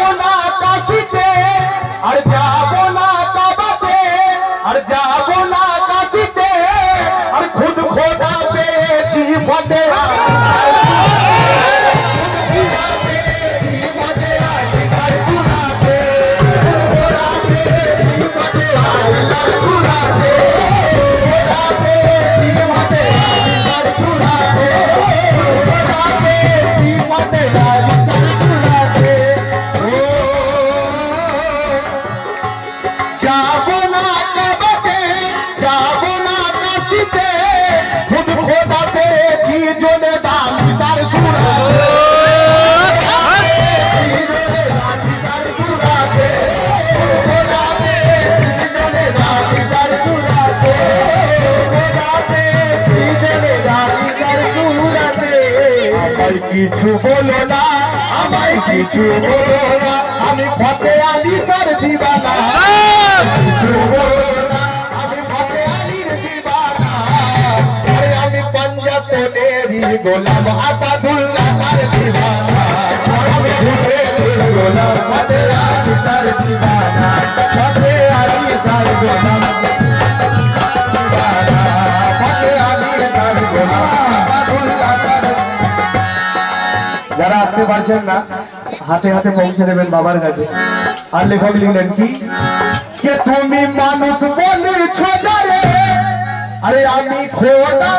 যাব না কাশিতে আর যা কিছু বলো না আমায় কিছু বলো না। আমি ফতে আলি স্যার দিবানা। কিছু বলো আমি ফতে আলির দিবানা। আমি পাঞ্জাব নেরি গোলাম আসাদুল্লাহ গোলাম দিতে পারছেন না। হাতে হাতে পৌঁছে দেবেন বাবার কাছে। আর লেখক লিখলেন কি? কে তুমি মানুষ আরে আমি খোদা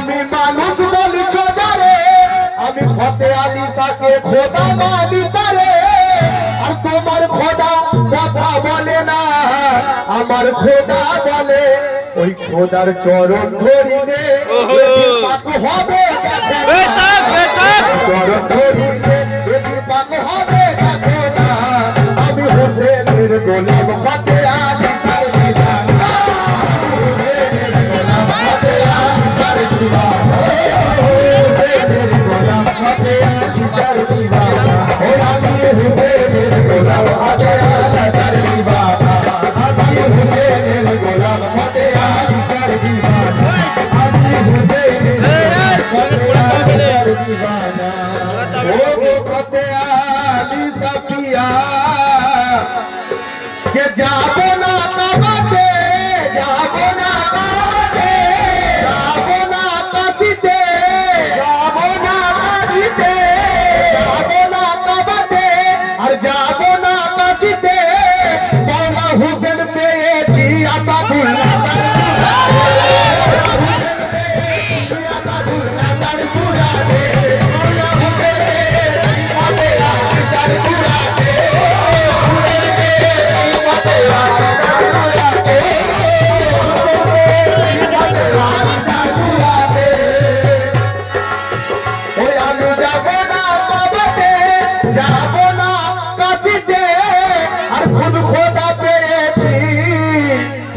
তুমি মানুষ বলছো যারে আমি ফতে আলী সাকে খোদা মানি তারে। আর তোমার খোদা কথা বলে না আমার খোদা বলে ওই খোদার চরণ ধরিলে হবে চরণ ধরিলে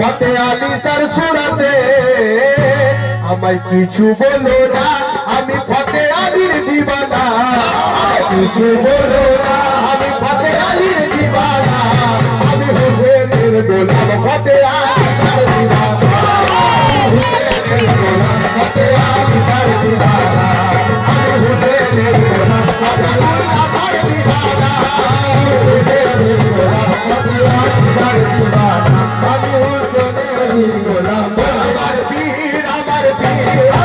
ফতে আলী স্যার সুরাতে। আমায় কিছু বলো না, আমি ফতে আলীর দিবানা। কিছু বলো না, আমি ফতে আলীর দিবানা। আমি হোসেনের গোলাম ফতে আলী স্যার দিবানা হোসেনের গোলাম ফতে আলী স্যার দিবানা। আমি হোসেনের গোলাম ফতে আলী Yeah.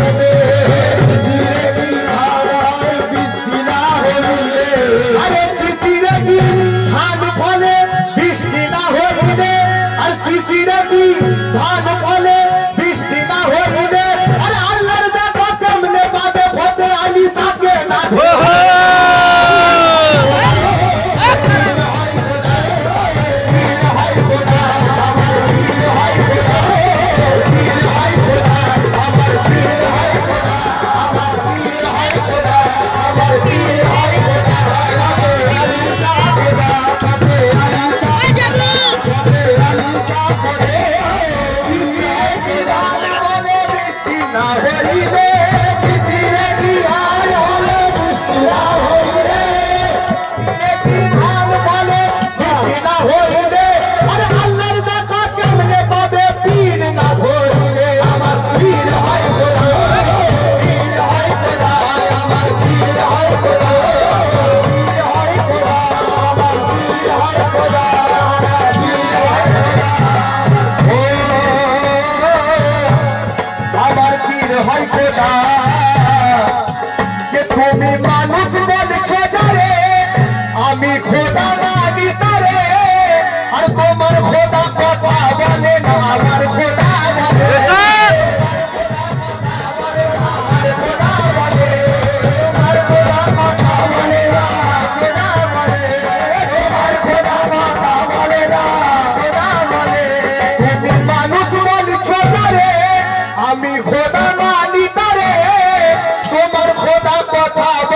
হবে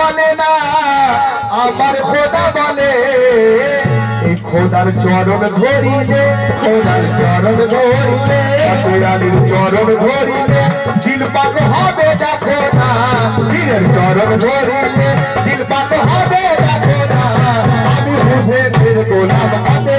বলে না, আমার খোদা বলে। খোদার চরণ ধরিলে, খোদার চরণ ধরিলে ঠাকুরানির চরণ ধরিলে, দিল পাক হবে দেখো না, দিলের চরণ ধরিলে, দিল পাক হবে দেখো না। আমি হুসেনের গোলাম হাতে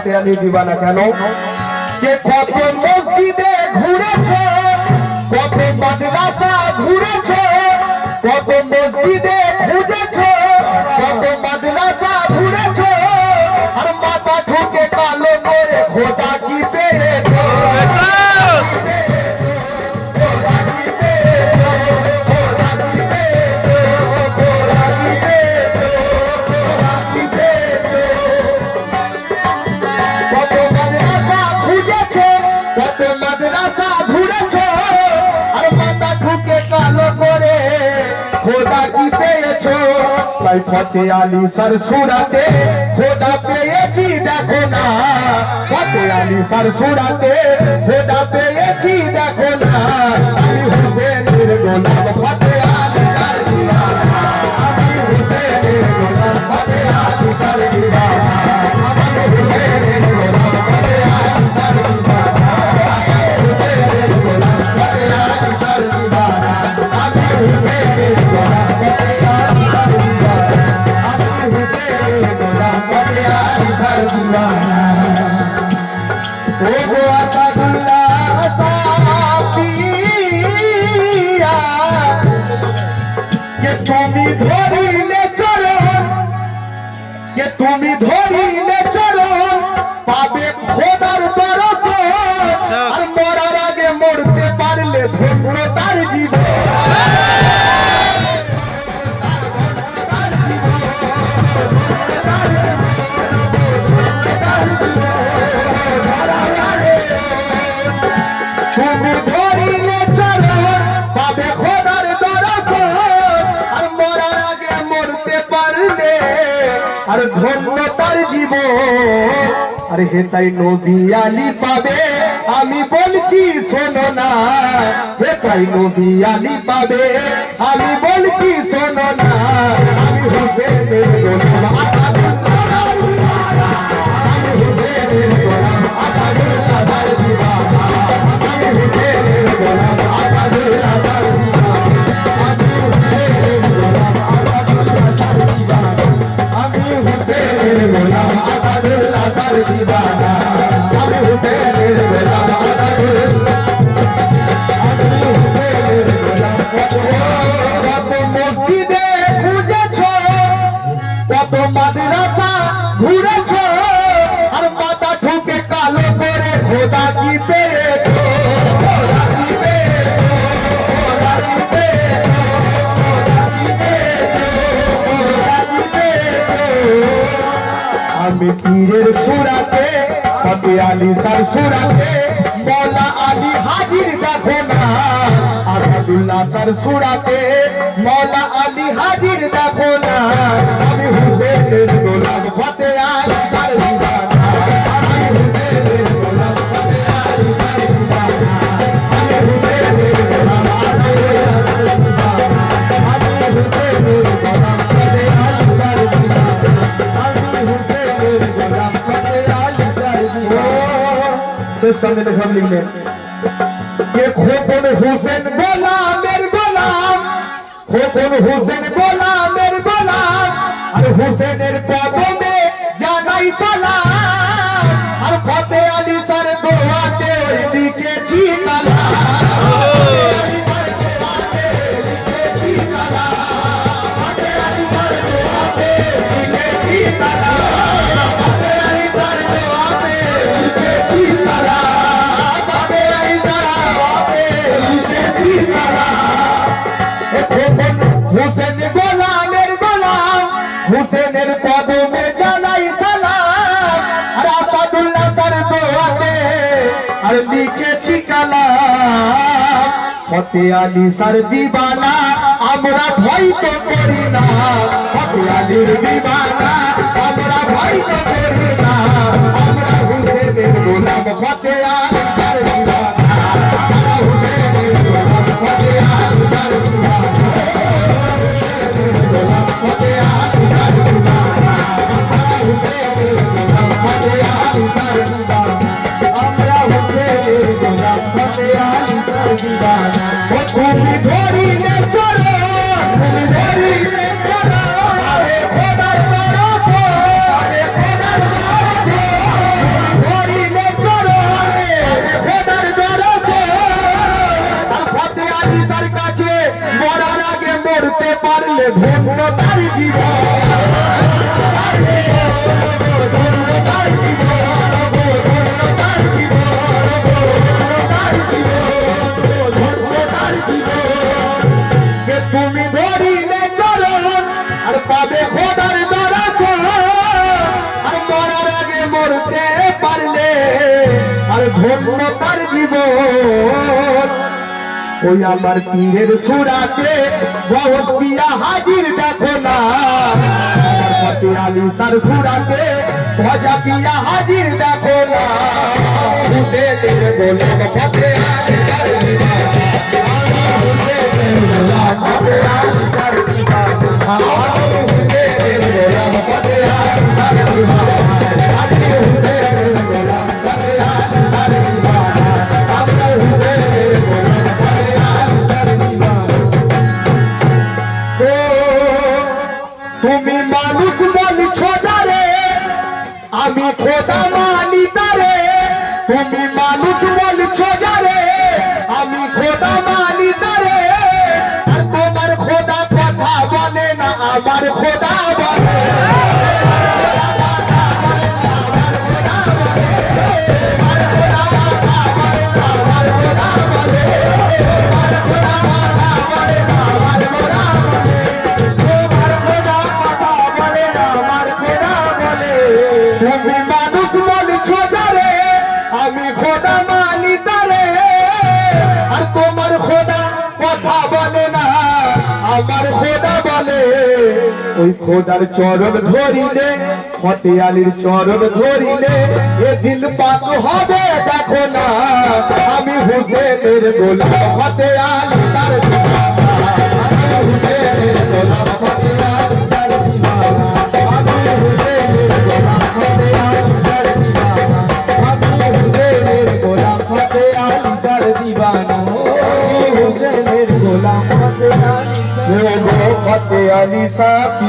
জানাতে আমি দিবা না কেন? যে কত মসজিদে ঘুরেছে? কত মাদ্রাসা ঘুরেছে? কত মসজিদে খুঁজেছে? কত মাদ্রাসা ঘুরেছে? আর মাথা ঢুকে কালো করে খোটা ফতে আলী সর সুরাতে, খোদা পেয়েছি দেখো না। ফতে আলী সর সুরাতে, খোদা পেয়েছি দেখো না। আমি হোসেনের গোলাম, ফতে ধন্য জীবন আরে হে তাই নবী আলী পাবে, আমি বলছি শোনো না। হে তাই নবী আলী পাবে, আমি বলছি শোনো না। আমি হুসেনের পীরের সুরাতে ফতে আলী সার সুরাতে, মৌলা আলী হাজির দেখো না। আসাদুল্লাহ সার সুরাতে, মৌলা আলী হাজির দেখো না। আমি হুসেনের ফতে আলী मेरे संग तो ये खोखो हुसैन बोला, मेरे बोला। खोखो ने हुसैन बोला, मेरे बोला। अरे हुसैन पौधों में जाना ही सलाम अरे फतेह अली सर के হুসেন গোলামের গোলাম হুসেনের কদমে জানাই সালাম আলী স্যার দিবানা আমরা ভয় তো করি না ফতে দিবানা আমরা ভয় তো করি না। আমরা হুসেনের গোলাম ফতে ওই আমার পীরের সুরাতে বহসিয়া হাজির দেখো না। ফতে আলী সার সুরাতে ভজা পিয়া হাজির দেখো না। ফতে তুমি মানুষ বলছ রে আমি খোদা মানি তারে। আর তোমার খোদা কথা বলে না, আমার খোদা আমার খোদা বলে। ওই খোদার চরণ ধরিলে ফতে আলীর চরণ ধরিলে, এ দিল পাক হবে দেখো না। আমি হুসেনের গোলাম ফতে আলী তার হুসেনের গোলাম ফতে আলী সার ও গো ফতে আলী সাহ